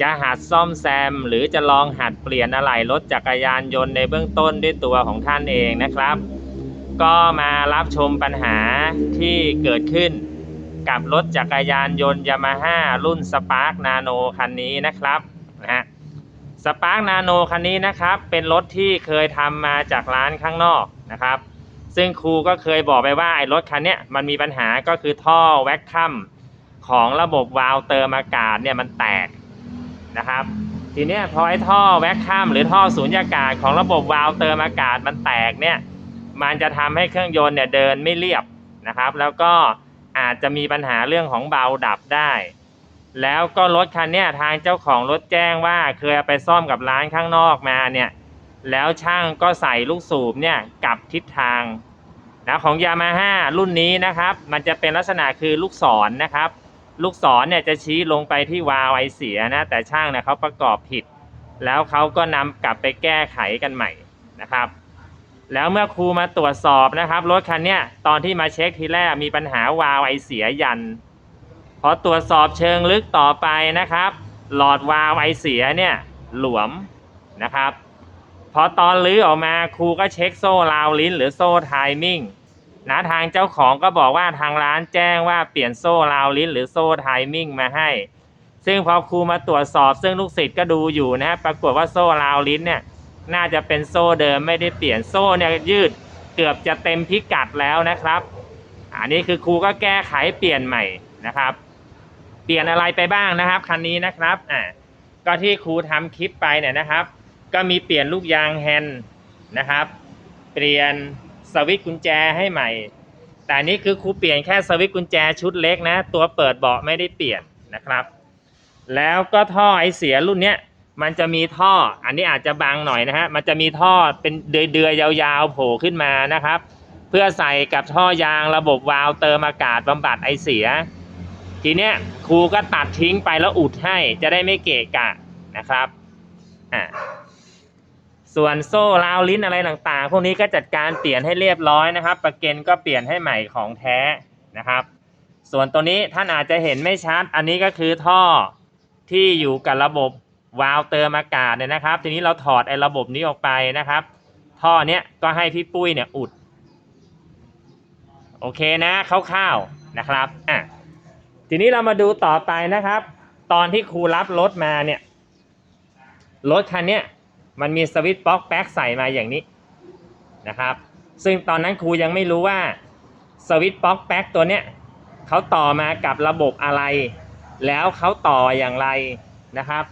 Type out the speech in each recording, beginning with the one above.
จะหัดซ่อมแซม หรือจะลองหัดเปลี่ยนอะไหล่รถจักรยานยนต์ในเบื้องต้นด้วยตัวของท่านเองนะครับ ก็มารับชมปัญหาที่เกิดขึ้นกับรถจักรยานยนต์ยามาฮ่ารุ่นสปาร์กนาโนคันนี้นะครับนะฮะสปาร์กนาโนคันนี้นะครับเป็นรถที่เคยทำมาจากร้านข้างนอกนะครับ ซึ่งครูก็เคยบอกไปว่าไอ้รถคันนี้มันมีปัญหาก็คือท่อแว็กคัมของระบบวาล์วเติมอากาศเนี่ยมันแตก นะครับ ทีนี้พอไอ้ท่อแว็กคัมหรือท่อสูญญากาศของระบบวาล์วเติมอากาศมันแตกเนี่ยมันจะทำให้เครื่องยนต์เนี่ยเดินไม่เรียบนะครับ แล้วก็อาจจะมีปัญหาเรื่องของเบาดับได้ แล้วก็รถคันเนี้ยทางเจ้าของรถแจ้งว่าเคยไปซ่อมกับร้านข้างนอกมาเนี่ยแล้วช่างก็ใส่ลูกสูบเนี่ยกลับทิศทางนะของยามาฮ่ารุ่นนี้นะครับ มันจะเป็นลักษณะคือลูกศรนะครับ ลูกศรเนี่ยจะชี้ลงไปที่วาล์วไอเสียนะ แต่ช่างเนี่ยเขาประกอบผิด แล้วเขาก็นำกลับไปแก้ไขกันใหม่นะครับ แล้วเมื่อครูมาตรวจสอบนะครับรถคันเนี้ยตอนที่มาเช็คทีแรกมีปัญหาวาล์วไอเสียยัน พอตรวจสอบเชิงลึกต่อไปนะครับ หลอดวาล์วไอเสียเนี่ยหลวมนะครับพอตอนลื้อออกมาครูก็เช็คโซ่ราวลิ้นหรือโซ่ไทมิ่ง นะทางเจ้าของก็บอกว่าทางร้านแจ้งว่าเปลี่ยนโซ่ราวลิ้นหรือโซ่ไทมิ่งมาให้ ซึ่งพอครูมาตรวจสอบ ซึ่งลูกศิษย์ก็ดูอยู่นะ ปรากฏว่าโซ่ราวลิ้นเนี่ยน่าจะเป็นโซ่เดิมไม่ได้เปลี่ยนโซ่เนี่ยยืดเกือบจะเต็มพิกัดแล้วนะครับ อันนี้คือครูก็แก้ไขเปลี่ยนใหม่นะครับ เปลี่ยนอะไรไปบ้างนะครับคันนี้นะครับอ่าก็ที่ครูทำคลิปไปเนี่ยนะครับ ก็มีเปลี่ยนลูกยางแฮนด์นะครับ เปลี่ยน สวิตช์กุญแจให้ใหม่ แต่นี้คือครูเปลี่ยนแค่สวิตช์กุญแจชุดเล็กนะ ตัวเปิดเบาะไม่ได้เปลี่ยนนะครับ แล้วก็ท่อไอเสียรุ่นเนี้ยมันจะมีท่อ อันนี้อาจจะบางหน่อยนะฮะ มันจะมีท่อเป็นเดือยๆยาวๆโผล่ขึ้นมานะครับ เพื่อใส่กับท่อยางระบบวาล์วเติมอากาศบำบัดไอเสีย ทีเนี้ยครูก็ตัดทิ้งไปแล้วอุดให้จะได้ไม่เกะกะนะครับ อ่า ส่วนโซ่ราวลิ้นอะไรต่างๆ พวกนี้ก็จัดการเปลี่ยนให้เรียบร้อยนะครับประเกันก็เปลี่ยนให้ใหม่ของแท้นะครับ ส่วนตัวนี้ท่านอาจจะเห็นไม่ชัด อันนี้ก็คือท่อที่อยู่กับระบบวาล์วเติมอากาศเนี่ยนะครับ ทีนี้เราถอดไอ้ระบบนี้ออกไปนะครับ ท่อเนี้ยก็ให้พี่ปุ้ยเนี่ยอุด โอเคนะคร่าวๆนะครับอะทีนี้เรามาดูต่อไปนะครับ ตอนที่ครูรับรถมาเนี่ยรถคันเนี้ย มันมีสวิตช์ป๊อกแป๊กใส่มาอย่างนี้นะครับ ซึ่งตอนนั้นครูยังไม่รู้ว่าสวิตช์ป๊อกแป๊กตัวเนี้ยเขาต่อมากับระบบอะไร แล้วเขาต่ออย่างไรนะครับ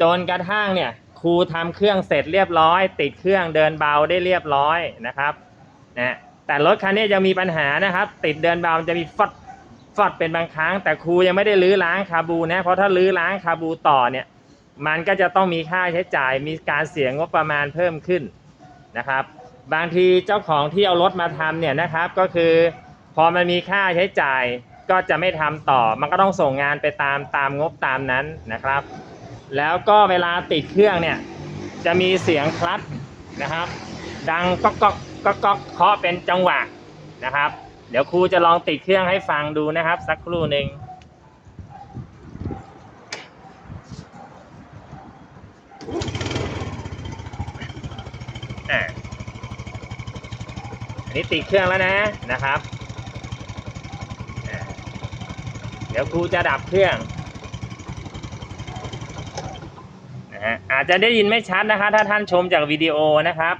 จนกระทั่งเนี่ยครูทำเครื่องเสร็จเรียบร้อย ติดเครื่องเดินเบาได้เรียบร้อยนะครับนะแต่รถคันนี้ยังมีปัญหานะครับ ติดเดินเบามันจะมีฟอดฟอดเป็นบางครั้ง แต่ครูยังไม่ได้ลื้อล้างคาบูนะเพราะถ้าลื้อล้างคาบูต่อเนี่ย มันก็จะต้องมีค่าใช้จ่ายมีการเสียงบประมาณเพิ่มขึ้นนะครับ บางทีเจ้าของที่เอารถมาทำเนี่ยนะครับก็คือพอมันมีค่าใช้จ่ายก็จะไม่ทำต่อ มันก็ต้องส่งงานไปตามตามงบตามนั้นนะครับ แล้วก็เวลาติดเครื่องเนี่ยจะมีเสียงคลัตช์นะครับ ดังก๊อกก๊อกก๊อกก๊อกเคาะเป็นจังหวะนะครับ เดี๋ยวครูจะลองติดเครื่องให้ฟังดูนะครับ สักครู่หนึ่ง อะอันนี้ติดเครื่องแล้วนะนะครับ เดี๋ยวครูจะดับเครื่องนะฮะอาจจะได้ยินไม่ชัดนะคะ ถ้าท่านชมจากวิดีโอนะครับ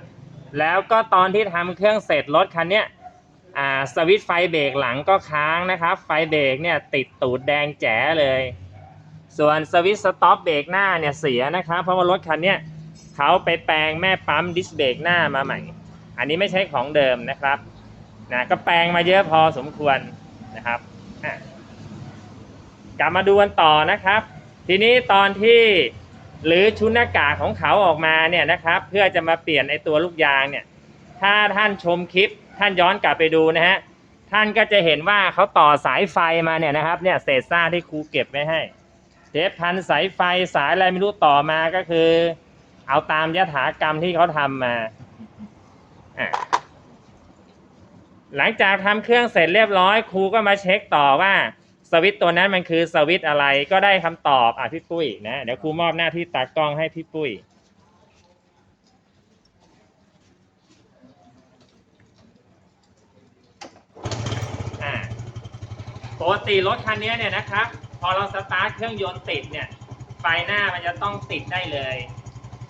แล้วก็ตอนที่ทำเครื่องเสร็จรถคันเนี้ยอ่าสวิตช์ไฟเบรกหลังก็ค้างนะครับ ไฟเบรกเนี่ยติดตูดแดงแจ๋เลย ส่วนสวิตช์สต็อปเบรกหน้าเนี่ยเสียนะครับ เพราะว่ารถคันเนี้ย เขาไปแปลงแม่ปั๊มดิสเบรกหน้ามาใหม่ อันนี้ไม่ใช่ของเดิมนะครับนะก็แปลงมาเยอะพอสมควรนะครับกลับมาดูกันต่อนะครับ ทีนี้ตอนที่หรือชุดหน้ากากของเขาออกมาเนี่ยนะครับ เพื่อจะมาเปลี่ยนไอตัวลูกยางเนี่ย ถ้าท่านชมคลิปท่านย้อนกลับไปดูนะฮะท่านก็จะเห็นว่าเขาต่อสายไฟมาเนี่ยนะครับเนี่ยเศษซ่าที่ครูเก็บไว้ให้เทปพันสายไฟสายอะไรไม่รู้ต่อมาก็คือ เอาตามยถากรรมที่เขาทำมาหลังจากทำเครื่องเสร็จเรียบร้อยครูก็มาเช็คต่อว่าสวิตตัวนั้นมันคือสวิตอะไรก็ได้คำตอบอะพี่ปุ้ยนะเดี๋ยวครูมอบหน้าที่ตากล้องให้พี่ปุ้ยอ่าปกติรถคันนี้เนี่ยนะครับ พอเราสตาร์ทเครื่องยนต์ติดเนี่ย ไฟหน้ามันจะต้องติดได้เลย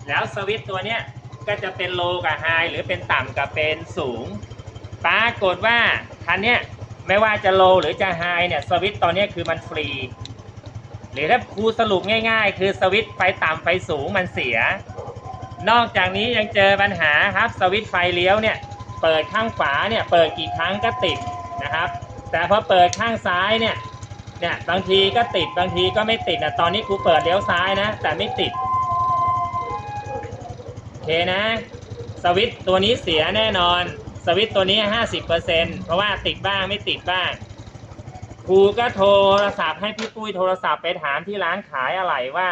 แล้วสวิตตัวเนี้ยก็จะเป็นโลกับไฮหรือเป็นต่ำกับเป็นสูง ปรากฏว่าคันเนี้ยไม่ว่าจะโลหรือจะไฮเนี่ยสวิตตอนนี้คือมันฟรี หรือถ้าครูสรุปง่าย ๆ คือสวิตไฟต่ำไฟสูงมันเสีย นอกจากนี้ยังเจอปัญหาครับสวิตไฟเลี้ยวเนี่ยเปิดข้างขวาเนี่ยเปิดกี่ครั้งก็ติดนะครับ แต่พอเปิดข้างซ้ายเนี่ยเนี่ยบางทีก็ติดบางทีก็ไม่ติดนะตอนนี้ครูเปิดเลี้ยวซ้ายนะแต่ไม่ติด เคนะ สวิตตัวนี้เสียแน่นอน สวิตตัวนี้ 50%เพราะว่าติดบ้างไม่ติดบ้าง ครูก็โทรศัพท์ให้พี่ปุ้ยโทรศัพท์ไปถามที่ร้านขายอะไหล่ว่า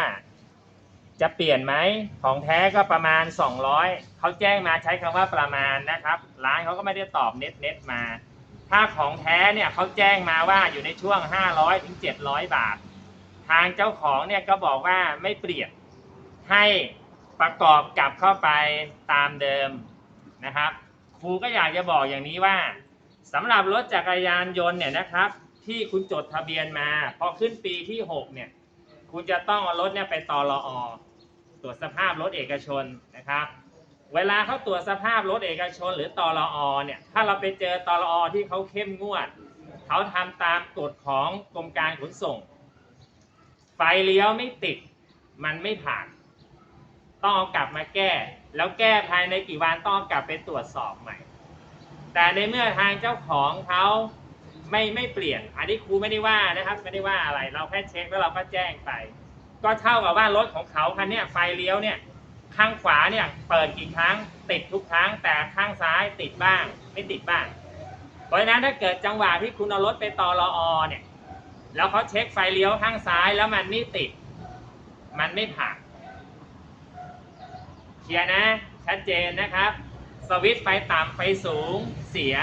จะเปลี่ยนไหม ของแท้ก็ประมาณ 200 เขาแจ้งมาใช้คำว่าประมาณนะครับ ร้านเขาก็ไม่ได้ตอบเน็ตเน็ตมา ถ้าของแท้เนี่ยเขาแจ้งมาว่าอยู่ในช่วง 500ถึง700 บาท ทางเจ้าของเนี่ยก็บอกว่าไม่เปลี่ยนให้ ประกอบกลับเข้าไปตามเดิมนะครับ ครูก็อยากจะบอกอย่างนี้ว่าสำหรับรถจักรยานยนต์เนี่ยนะครับ ที่คุณจดทะเบียนมาพอขึ้นปีที่ 6 เนี่ย คุณจะต้องเอารถเนี่ยไปตอรออตรวจสภาพรถเอกชนนะครับ เวลาเขาตรวจสภาพรถเอกชน หรือตอรออเนี่ยถ้าเราไปเจอตอรออที่เขาเข้มงวดเขาทำตามกฎของกรมการขนส่ง ไฟเลี้ยวไม่ติดมันไม่ผ่าน ต้องเอากลับมาแก้ แล้วแก้ภายในกี่วันต้องกลับไปตรวจสอบใหม่ แต่ในเมื่อทางเจ้าของเขาไม่ไม่เปลี่ยน อันนี้ครูไม่ได้ว่านะครับ ไม่ได้ว่าอะไร เราแค่เช็คแล้วเราก็แจ้งไป ก็เท่ากับว่ารถของเขาคันนี้ไฟเลี้ยวเนี่ยข้างขวาเนี่ยเปิดกี่ครั้งติดทุกครั้ง แต่ข้างซ้ายติดบ้าง ไม่ติดบ้าง เพราะฉะนั้นถ้าเกิดจังหวะที่คุณเอารถไปตอรออเนี่ยแล้วเขาเช็คไฟเลี้ยวข้างซ้ายแล้วมันไม่ติด มันไม่ผ่าน ลียร์นะ ชัดเจนนะครับ สวิตช์ไฟต่ำไฟสูงเสีย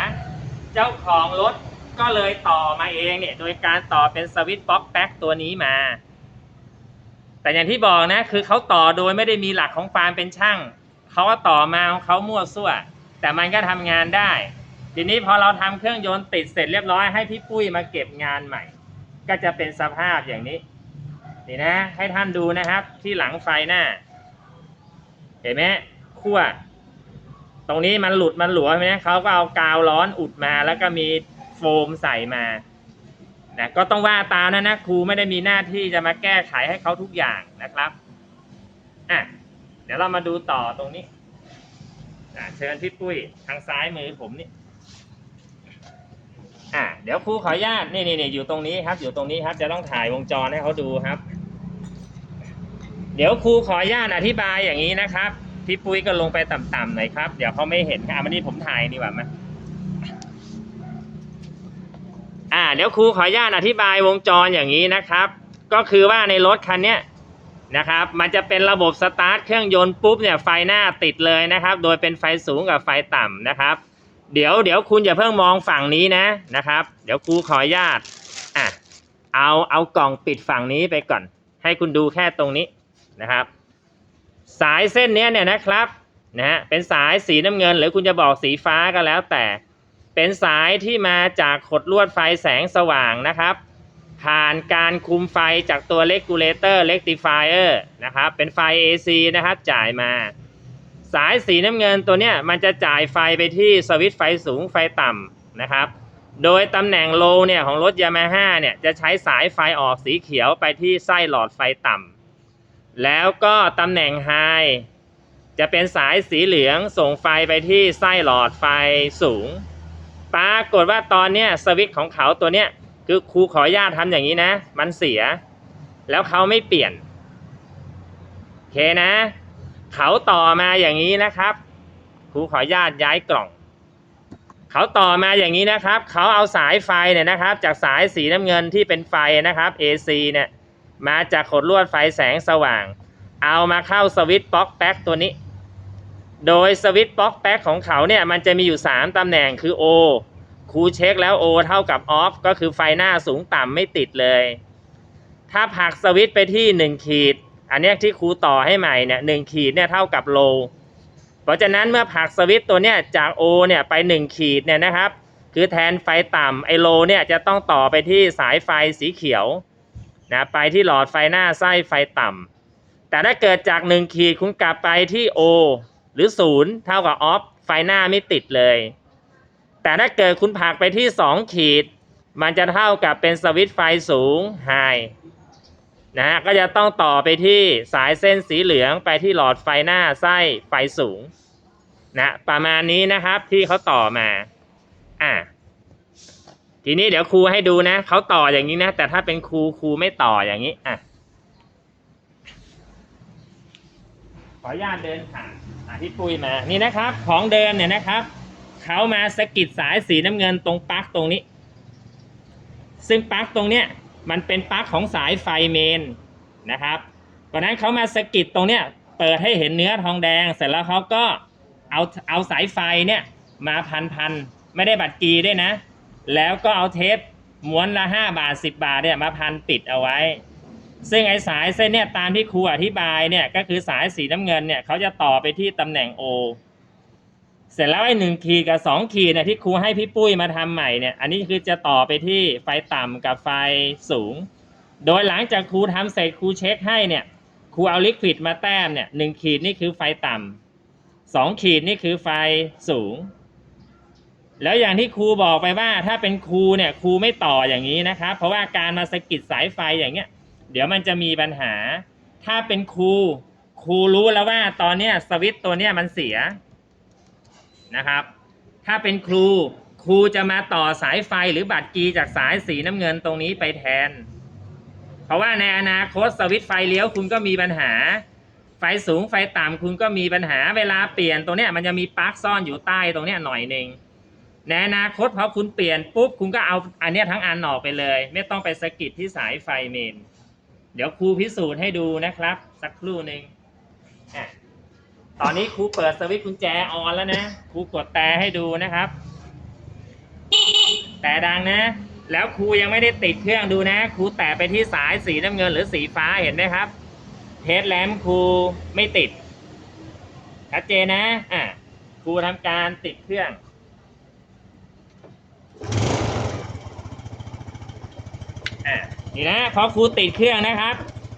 เจ้าของรถก็เลยต่อมาเองเนี่ย โดยการต่อเป็นสวิตช์บล็อกแป๊กตัวนี้มา แต่อย่างที่บอกนะ คือเขาต่อโดยไม่ได้มีหลักของความเป็นช่าง เขาก็ต่อมาของเขามั่วซั่ว แต่มันก็ทำงานได้ ทีนี้พอเราทำเครื่องยนต์ติดเสร็จเรียบร้อยให้พี่ปุ้ยมาเก็บงานใหม่ ก็จะเป็นสภาพอย่างนี้ นี่นะ ให้ท่านดูนะครับที่หลังไฟหน้า เห็นไหมขั้วตรงนี้มันหลุดมันหลวมใช่ไหมเขาก็เอากาวร้อนอุดมา แล้วก็มีโฟมใส่มานะก็ต้องว่าตามนะนะครูไม่ได้มีหน้าที่จะมาแก้ไขให้เขาทุกอย่างนะครับอะเดี๋ยวเรามาดูต่อตรงนี้อะเชิญพี่ปุ้ยทางซ้ายมือผมนี่อะเดี๋ยวครูขออนุญาตนี่นี่นี่อยู่ตรงนี้ครับ อยู่ตรงนี้ครับ จะต้องถ่ายวงจรให้เขาดูครับ เดี๋ยวครูขออนุญาตอธิบายอย่างนี้นะครับพี่ปุ้ยก็ลงไปต่ำๆหน่อยครับ เดี๋ยวเขาไม่เห็นครับอันนี้ผมถ่ายดีกว่ามาอ่า เดี๋ยวครูขออนุญาตอธิบายวงจรอย่างนี้นะครับ ก็คือว่าในรถคันเนี้ยนะครับ มันจะเป็นระบบสตาร์ทเครื่องยนต์ปุ๊บเนี่ยไฟหน้าติดเลยนะครับ โดยเป็นไฟสูงกับไฟต่ำนะครับ เดี๋ยวเดี๋ยวคุณอย่าเพิ่งมองฝั่งนี้นะนะครับ เดี๋ยวครูขออนุญาตอะเอาเอากล่องปิดฝั่งนี้ไปก่อน ให้คุณดูแค่ตรงนี้ นะครับ สายเส้นนี้เนี่ยนะครับนะฮะเป็นสายสีน้ำเงิน หรือคุณจะบอกสีฟ้าก็แล้วแต่ เป็นสายที่มาจากขดลวดไฟแสงสว่างนะครับ ผ่านการคุมไฟจากตัว regulator rectifier นะครับเป็นไฟ AC นะครับจ่ายมาสายสีน้ำเงินตัวเนี้ยมันจะจ่ายไฟไปที่สวิตช์ไฟสูงไฟต่ำนะครับ โดยตำแหน่งโลเนี่ยของรถยามาฮ่าเนี่ยจะใช้สายไฟออกสีเขียวไปที่ไส้หลอดไฟต่ำ แล้วก็ตำแหน่งไฮจะเป็นสายสีเหลืองส่งไฟไปที่ไส้หลอดไฟสูง ปรากฏว่าตอนเนี้ยสวิตช์ของเขาตัวเนี้ยคือครูขออนุญาตทำอย่างนี้นะ มันเสีย แล้วเขาไม่เปลี่ยนโอเคนะ เขาต่อมาอย่างนี้นะครับครูขออนุญาตย้ายกล่อง เขาต่อมาอย่างนี้นะครับ เขาเอาสายไฟเนี่ยนะครับ จากสายสีน้ำเงินที่เป็นไฟนะครับ AC เนี่ย มาจากขดลวดไฟแสงสว่าง เอามาเข้าสวิตช์ป๊อกแป๊กตัวนี้ โดยสวิตช์ป๊อกแป๊กของเขาเนี่ยมันจะมีอยู่ 3 ตำแหน่งคือ O ครูเช็คแล้ว O เท่ากับ Off ก็คือไฟหน้าสูงต่ำไม่ติดเลย ถ้าผักสวิตช์ไปที่ 1 ขีด อันนี้ที่ครูต่อให้ใหม่เนี่ยหขีดเนี่ยเท่ากับ Low เพราะฉะนั้นเมื่อผักสวิตช์ตัวเนี้ยจาก O เนี่ยไป 1 ขีดเนี่ยนะครับ คือแทนไฟต่ำไอโลเนี่ยจะต้องต่อไปที่สายไฟสีเขียว นะไปที่หลอดไฟหน้าไส้ไฟต่ำแต่ถ้าเกิดจาก 1 ขีดคุณกลับไปที่ O หรือ 0 เท่ากับ Off ไฟหน้าไม่ติดเลย แต่ถ้าเกิดคุณผักไปที่ 2 ขีด มันจะเท่ากับเป็นสวิตช์ไฟสูง High นะฮะก็จะต้องต่อไปที่สายเส้นสีเหลืองไปที่หลอดไฟหน้าไส้ไฟสูงนะประมาณนี้นะครับที่เขาต่อมาอะ ทีนี้เดี๋ยวครูให้ดูนะเขาต่ออย่างนี้นะ แต่ถ้าเป็นครูครูไม่ต่ออย่างนี้อะขออนุญาตเดินผ่านพี่ปุ้ยมา นี่นะครับ ของเดิมเนี่ยนะครับ เขามาสะกิดสายสีน้ำเงินตรงปลั๊กตรงนี้ ซึ่งปลั๊กตรงเนี้ยมันเป็นปลั๊กของสายไฟเมนนะครับเพราะนั้นเขามาสะกิดตรงเนี้ยเปิดให้เห็นเนื้อทองแดง เสร็จแล้วเขาก็เอาเอาสายไฟเนี่ยมาพันพันๆไม่ได้บัตรกีด้วยนะ แล้วก็เอาเทปม้วนละห้าบาทสิบบาทเนี่ยมาพันปิดเอาไว้ ซึ่งไอ้สายเส้นเนี่ยตามที่ครูอธิบายเนี่ยก็คือสายสีน้ำเงินเนี่ยเขาจะต่อไปที่ตำแหน่ง O เสร็จแล้วไอ้หนึ่งขีดกับสองขีดเนี่ยที่ครูให้พี่ปุ้ยมาทำใหม่เนี่ยอันนี้คือจะต่อไปที่ไฟต่ำกับไฟสูง โดยหลังจากครูทำเสร็จครูเช็คให้เนี่ยครูเอาลิควิดมาแต้มเนี่ยหนึ่งขีดนี่คือไฟต่ำสองขีดนี่คือไฟสูง แล้วอย่างที่ครูบอกไปว่าถ้าเป็นครูเนี่ยครูไม่ต่ออย่างนี้นะครับ เพราะว่าการมาสะกิดสายไฟอย่างเงี้ย เดี๋ยวมันจะมีปัญหา ถ้าเป็นครูครูรู้แล้วว่าตอนเนี้ยสวิตตัวเนี้ยมันเสียนะครับ ถ้าเป็นครูครูจะมาต่อสายไฟหรือบัตรกีจากสายสีน้ำเงินตรงนี้ไปแทน เพราะว่าในอนาคตสวิตไฟเลี้ยวคุณก็มีปัญหา ไฟสูงไฟต่ำคุณก็มีปัญหาเวลาเปลี่ยนตรงเนี้ยมันจะมีปลั๊กซ่อนอยู่ใต้ตรงเนี้ยหน่อยหนึ่ง ในอนาคตพอคุณเปลี่ยนปุ๊บคุณก็เอาอันเนี้ยทั้งอันออกไปเลย ไม่ต้องไปสะกิดที่สายไฟเมน เดี๋ยวครูพิสูจน์ให้ดูนะครับ สักครู่หนึ่งอะตอนนี้ครูเปิดสวิตช์กุญแจออนแล้วนะครูกดแต่ให้ดูนะครับ แต่ดังนะ แล้วครูยังไม่ได้ติดเครื่องดูนะครูแตะไปที่สายสีน้ำเงินหรือสีฟ้าเห็นไหมครับ เทสแลมครูไม่ติดชัดเจนนะอะครูทำการติดเครื่อง อะนี่นะพอครูติดเครื่องนะครับ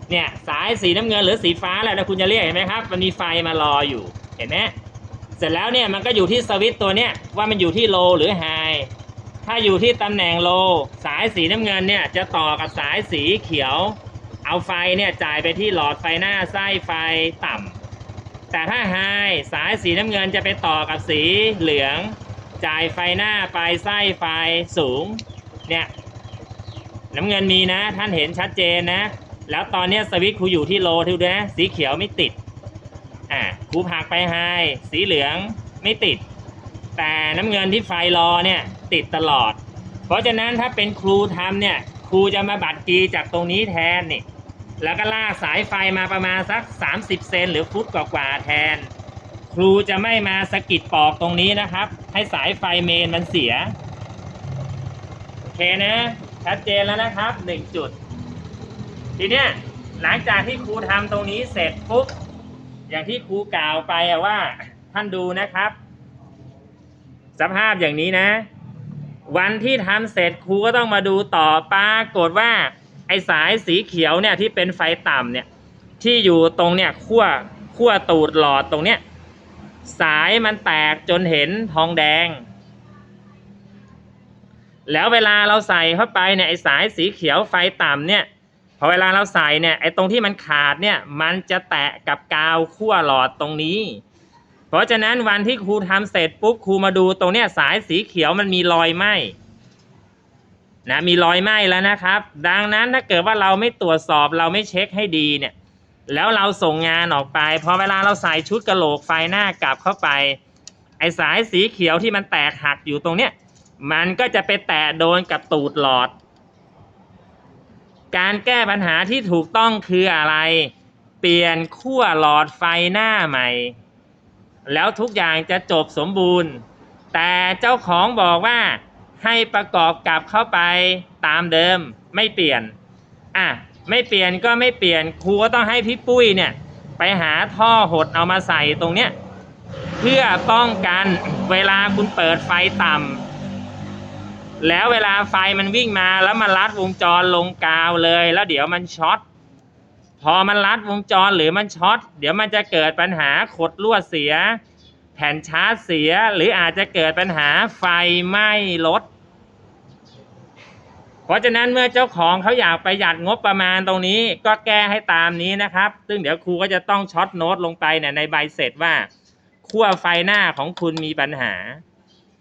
เนี่ยสายสีน้ำเงินหรือสีฟ้าแหละแล้วคุณจะเรียกเห็นไหมครับ มันมีไฟมารออยู่ เห็นไหมเสร็จแล้วเนี่ยมันก็อยู่ที่สวิตตัวเนี้ยว่ามันอยู่ที่โลหรือไฮถ้าอยู่ที่ตำแหน่งโล สายสีน้ำเงินเนี่ยจะต่อกับสายสีเขียว เอาไฟเนี่ยจ่ายไปที่หลอดไฟหน้าไส้ไฟต่ำแต่ถ้าไฮสายสีน้ำเงินจะไปต่อกับสีเหลือง จ่ายไฟหน้าไปไส้ไฟสูงเนี่ย น้ำเงินมีนะ ท่านเห็นชัดเจนนะ แล้วตอนนี้สวิตช์ครูอยู่ที่โลทิวนะสีเขียวไม่ติดอ่าครูผักไปไฮสีเหลืองไม่ติด แต่น้ำเงินที่ไฟรอเนี่ยติดตลอด เพราะฉะนั้นถ้าเป็นครูทำเนี่ยครูจะมาบัตรกีจากตรงนี้แทนนี่แล้วก็ลากสายไฟมาประมาณสัก 30 เซนหรือฟุตกว่าๆแทน ครูจะไม่มาสะกิดปอกตรงนี้นะครับ ให้สายไฟเมนมันเสีย โอเคนะ ชัดเจนแล้วนะครับหนึ่งจุด ทีเนี้ยหลังจากที่ครูทำตรงนี้เสร็จปุ๊บอย่างที่ครูกล่าวไปว่า ท่านดูนะครับ สภาพอย่างนี้นะ วันที่ทำเสร็จครูก็ต้องมาดูต่อปรากฏว่าไอสายสีเขียวเนี่ยที่เป็นไฟต่ำเนี่ยที่อยู่ตรงเนี่ยขั้วขั้วตูดหลอดตรงเนี้ยสายมันแตกจนเห็นทองแดง แล้วเวลาเราใส่เข้าไปเนี่ยไอสายสีเขียวไฟต่ำเนี่ยพอเวลาเราใส่เนี่ยไอ้ตรงที่มันขาดเนี่ยมันจะแตะกับกาวขั้วหลอดตรงนี้ เพราะฉะนั้นวันที่ครูทำเสร็จปุ๊บครูมาดูตรงเนี้ยสายสีเขียวมันมีรอยไหมนะมีรอยไหมแล้วนะครับ ดังนั้นถ้าเกิดว่าเราไม่ตรวจสอบเราไม่เช็คให้ดีเนี่ยแล้วเราส่งงานออกไปพอเวลาเราใส่ชุดกระโหลกไฟหน้ากลับเข้าไป ไอสายสีเขียวที่มันแตกหักอยู่ตรงเนี้ย มันก็จะไปแตะโดนกับตูดหลอด การแก้ปัญหาที่ถูกต้องคืออะไร เปลี่ยนขั้วหลอดไฟหน้าใหม่ แล้วทุกอย่างจะจบสมบูรณ์ แต่เจ้าของบอกว่าให้ประกอบกลับเข้าไปตามเดิมไม่เปลี่ยน อะ ไม่เปลี่ยนก็ไม่เปลี่ยนครูก็ต้องให้พี่ปุ้ยเนี่ย ไปหาท่อหดเอามาใส่ตรงเนี้ยเพื่อป้องกันเวลาคุณเปิดไฟต่ำ แล้วเวลาไฟมันวิ่งมาแล้วมันลัดวงจรลงกาวเลย แล้วเดี๋ยวมันช็อตพอมันลัดวงจรหรือมันช็อตเดี๋ยวมันจะเกิดปัญหาขดลวดเสีย แผ่นชาร์จเสีย หรืออาจจะเกิดปัญหาไฟไหม้รถเพราะฉะนั้นเมื่อเจ้าของเขาอยากประหยัดงบประมาณตรงนี้ ก็แก้ให้ตามนี้นะครับ ซึ่งเดี๋ยวครูก็จะต้องช็อตโน้ตลงไปเนี่ยในใบเสร็จว่าขั้วไฟหน้าของคุณมีปัญหา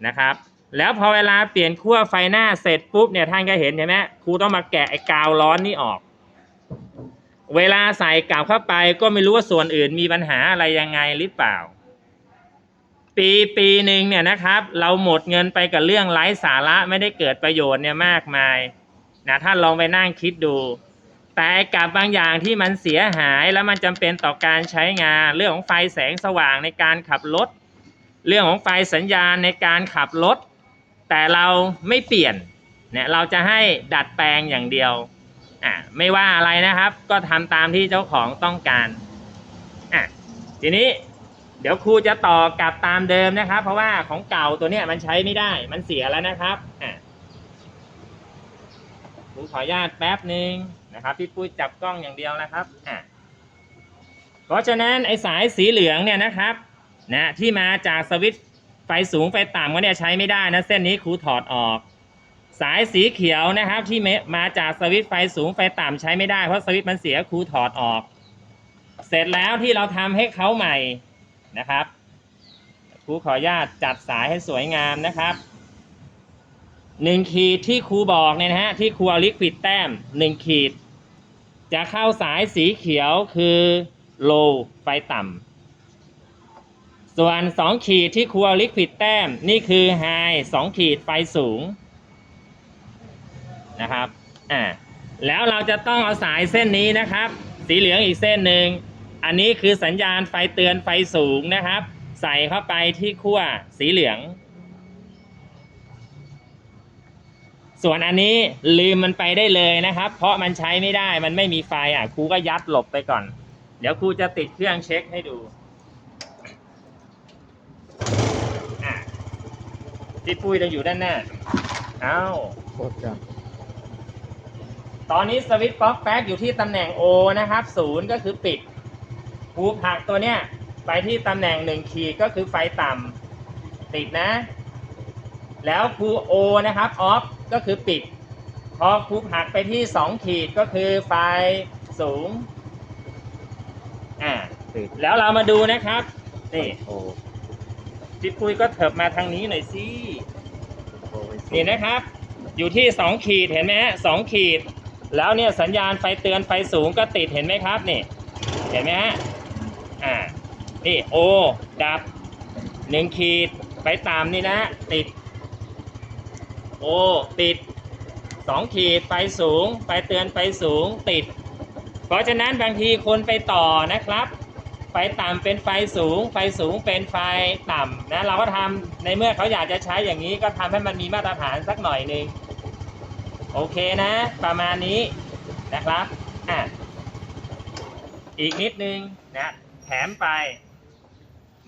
นะครับ แล้วพอเวลาเปลี่ยนขั้วไฟหน้าเสร็จปุ๊บเนี่ยท่านก็เห็นใช่ไหมครูต้องมาแกะไอ้กาวร้อนนี่ออก เวลาใส่กลับเข้าไปก็ไม่รู้ว่าส่วนอื่นมีปัญหาอะไรยังไงหรือเปล่า ปีปีหนึ่งเนี่ยนะครับ เราหมดเงินไปกับเรื่องไร้สาระไม่ได้เกิดประโยชน์เนี่ยมากมายนะท่านลองไปนั่งคิดดู แต่กับบางอย่างที่มันเสียหายแล้วมันจำเป็นต่อการใช้งาน เรื่องของไฟแสงสว่างในการขับรถ เรื่องของไฟสัญญาณในการขับรถ แต่เราไม่เปลี่ยนเนี่ยเราจะให้ดัดแปลงอย่างเดียวอะไม่ว่าอะไรนะครับ ก็ทำตามที่เจ้าของต้องการอะทีนี้เดี๋ยวครูจะต่อกลับตามเดิมนะครับ เพราะว่าของเก่าตัวเนี้ยมันใช้ไม่ได้มันเสียแล้วนะครับอะครูขออนุญาตแป๊บหนึ่งนะครับพี่ปุ้ยจับกล้องอย่างเดียวนะครับอะเพราะฉะนั้นไอ้สายสีเหลืองเนี่ยนะครับนะที่มาจากสวิตช์ ไฟสูงไฟต่ำก็เนี่ยใช้ไม่ได้นะเส้นนี้ครูถอดออก สายสีเขียวนะครับที่มาจากสวิตไฟสูงไฟต่ำใช้ไม่ได้เพราะสวิตมันเสียครูถอดออก เสร็จแล้วที่เราทำให้เขาใหม่นะครับครูขออนุญาตจัดสายให้สวยงามนะครับหนึ่งขีดที่ครูบอกเนี่ยนะฮะที่ครูเอาลิควิดแต้มหนึ่งขีด จะเข้าสายสีเขียวคือ low ไฟต่ำ ส่วนสองขีดที่ครูเอลิควิดแต้ม นี่คือ high สองขีดไฟสูงนะครับอ่าแล้วเราจะต้องเอาสายเส้นนี้นะครับ สีเหลืองอีกเส้นหนึ่งอันนี้คือสัญญาณไฟเตือนไฟสูงนะครับ ใส่เข้าไปที่ขั้วสีเหลือง ส่วนอันนี้ลืมมันไปได้เลยนะครับ เพราะมันใช้ไม่ได้มันไม่มีไฟอะครูก็ยัดหลบไปก่อน เดี๋ยวครูจะติดเครื่องเช็คให้ดูอะ พี่ปุ้ยต้องอยู่ด้านหน้า เอ้าโคตรจังตอนนี้สวิตช์ป๊อกแป๊กอยู่ที่ตำแหน่ง O นะครับศูนย์ก็คือปิดภูผักตัวเนี้ยไปที่ตำแหน่งหนึ่งขีดก็คือไฟต่ำติดนะ แล้วภู O นะครับออฟก็คือปิด พอภูผักไปที่สองขีดก็คือไฟสูงอ่าติดแล้วเรามาดูนะครับนี่ โอ้ พี่ปุ้ยก็เถิบมาทางนี้หน่อยสิโอ้ยนี่นะครับ อยู่ที่สองขีดเห็นไหมฮะสองขีด แล้วเนี่ยสัญญาณไฟเตือนไฟสูงก็ติดเห็นไหมครับนี่ เห็นไหมฮะอ่านี่โอดับหนึ่งขีดไฟตามนี่นะติดโอติดสองขีดไฟสูงไฟเตือนไฟสูงติด เพราะฉะนั้นบางทีคนไปต่อนะครับ ไฟต่ำเป็นไฟสูง ไฟสูงเป็นไฟต่ำนะเราก็ทำในเมื่อเขาอยากจะใช้อย่างนี้ก็ทำให้มันมีมาตรฐานสักหน่อยหนึ่งโอเคนะ ประมาณนี้นะครับอะอีกนิดนึงนะแถมไป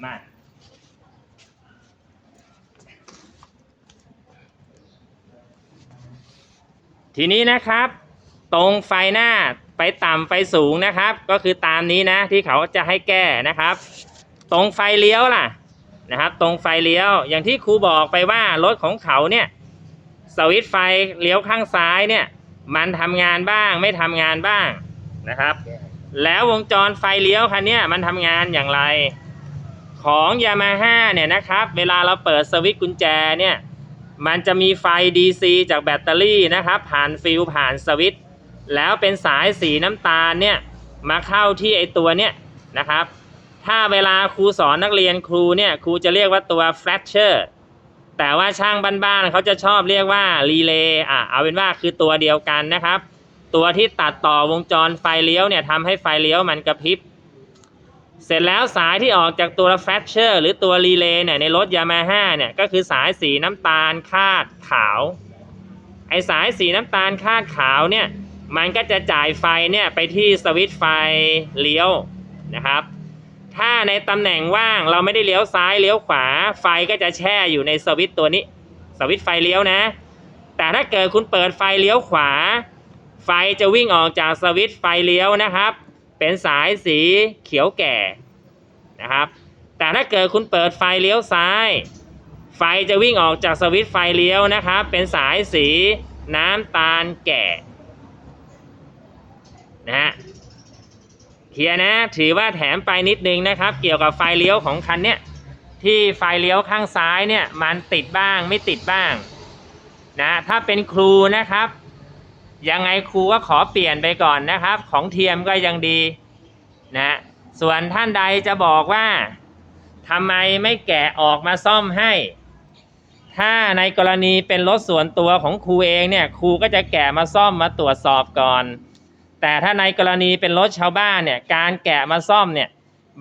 มาทีนี้นะครับ ตรงไฟหน้า ไปต่ำไฟสูงนะครับ ก็คือตามนี้นะที่เขาจะให้แก้นะครับ ตรงไฟเลี้ยวล่ะนะครับ ตรงไฟเลี้ยวอย่างที่ครูบอกไปว่ารถของเขาเนี่ยสวิตไฟเลี้ยวข้างซ้ายเนี่ย มันทำงานบ้างไม่ทำงานบ้างนะครับ แล้ววงจรไฟเลี้ยวคันเนี้ยมันทำงานอย่างไร ของยามาฮ่าเนี่ยนะครับ เวลาเราเปิดสวิตช์กุญแจเนี่ย มันจะมีไฟ DC จากแบตเตอรี่นะครับ ผ่านฟิลผ่านสวิตช์ แล้วเป็นสายสีน้ำตาลเนี่ยมาเข้าที่ไอตัวเนี่ยนะครับ ถ้าเวลาครูสอนนักเรียนครูเนี่ยครูจะเรียกว่าตัว flasher แต่ว่าช่างบ้านๆเขาจะชอบเรียกว่ารีเลย์อะเอาเป็นว่าคือตัวเดียวกันนะครับ ตัวที่ตัดต่อวงจรไฟเลี้ยวเนี่ยทำให้ไฟเลี้ยวมันกระพริบเสร็จแล้วสายที่ออกจากตัว flasher หรือตัวรีเลย์เนี่ยในรถยามาฮ่าเนี่ยก็คือสายสีน้ำตาลคาดขาว ไอสายสีน้ำตาลคาดขาวเนี่ย มันก็จะจ่ายไฟเนี่ยไปที่สวิตช์ไฟเลี้ยวนะครับ ถ้าในตำแหน่งว่างเราไม่ได้เลี้ยวซ้ายเลี้ยวขวา ไฟก็จะแช่อยู่ในสวิตช์ตัวนี้ สวิตช์ไฟเลี้ยวนะ แต่ถ้าเกิดคุณเปิดไฟเลี้ยวขวา ไฟจะวิ่งออกจากสวิตช์ไฟเลี้ยวนะครับ เป็นสายสีเขียวแก่นะครับ แต่ถ้าเกิดคุณเปิดไฟเลี้ยวซ้าย ไฟจะวิ่งออกจากสวิตช์ไฟเลี้ยวนะครับ เป็นสายสีน้ำตาลแก่ นะฮะเฮียนะถือว่าแถมไปนิดนึงนะครับ เกี่ยวกับไฟเลี้ยวของคันเนี้ยที่ไฟเลี้ยวข้างซ้ายเนี่ยมันติดบ้างไม่ติดบ้างนะถ้าเป็นครูนะครับ ยังไงครูก็ขอเปลี่ยนไปก่อนนะครับ ของเทียมก็ยังดีนะส่วนท่านใดจะบอกว่าทำไมไม่แกะออกมาซ่อมให้ ถ้าในกรณีเป็นรถส่วนตัวของครูเองเนี่ยครูก็จะแกะมาซ่อมมาตรวจสอบก่อน แต่ถ้าในกรณีเป็นรถชาวบ้านเนี่ยการแกะมาซ่อมเนี่ย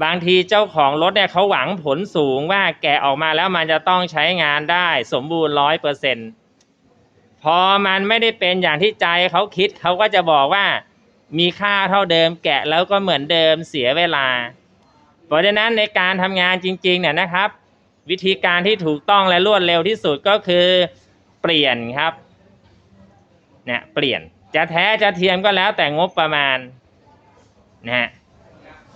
บางทีเจ้าของรถเนี่ยเขาหวังผลสูงว่าแกะออกมาแล้วมันจะต้องใช้งานได้สมบูรณ์ร้อยเปอร์เซ็นต์พอมันไม่ได้เป็นอย่างที่ใจเขาคิดเขาก็จะบอกว่ามีค่าเท่าเดิมแกะแล้วก็เหมือนเดิมเสียเวลา เพราะฉะนั้นในการทำงานจริงๆเนี่ยนะครับ วิธีการที่ถูกต้องและรวดเร็วที่สุดก็คือเปลี่ยนครับเนี่ยเปลี่ยน จะแท้จะเทียมก็แล้วแต่งบประมาณนะฮะ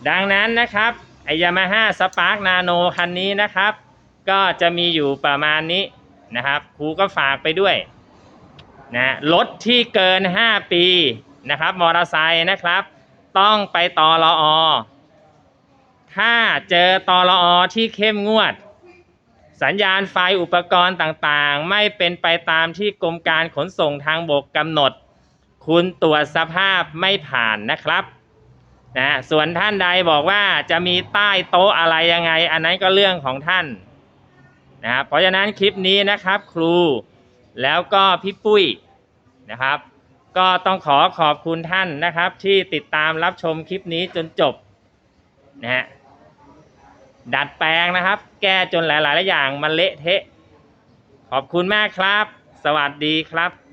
ดังนั้นนะครับไอยามาฮ่าสปาร์กนาโนคันนี้นะครับ ก็จะมีอยู่ประมาณนี้นะครับครูก็ฝากไปด้วยนะรถที่เกิน 5 ปีนะครับมอเตอร์ไซค์นะครับ ต้องไปตอรออถ้าเจอตอรออที่เข้มงวด สัญญาณไฟอุปกรณ์ต่างๆ ไม่เป็นไปตามที่กรมการขนส่งทางบกกำหนด คุณตรวจสภาพไม่ผ่านนะครับนะส่วนท่านใดบอกว่าจะมีใต้โต๊ะอะไรยังไง อันนั้นก็เรื่องของท่านนะครับเพราะฉะนั้นคลิปนี้นะครับครูแล้วก็พี่ปุ้ยนะครับ ก็ต้องขอขอบคุณท่านนะครับ ที่ติดตามรับชมคลิปนี้จนจบนะฮะดัดแปลงนะครับ แก้จนหลาย ๆ อย่างมันเละเทะ ขอบคุณมากครับ สวัสดีครับ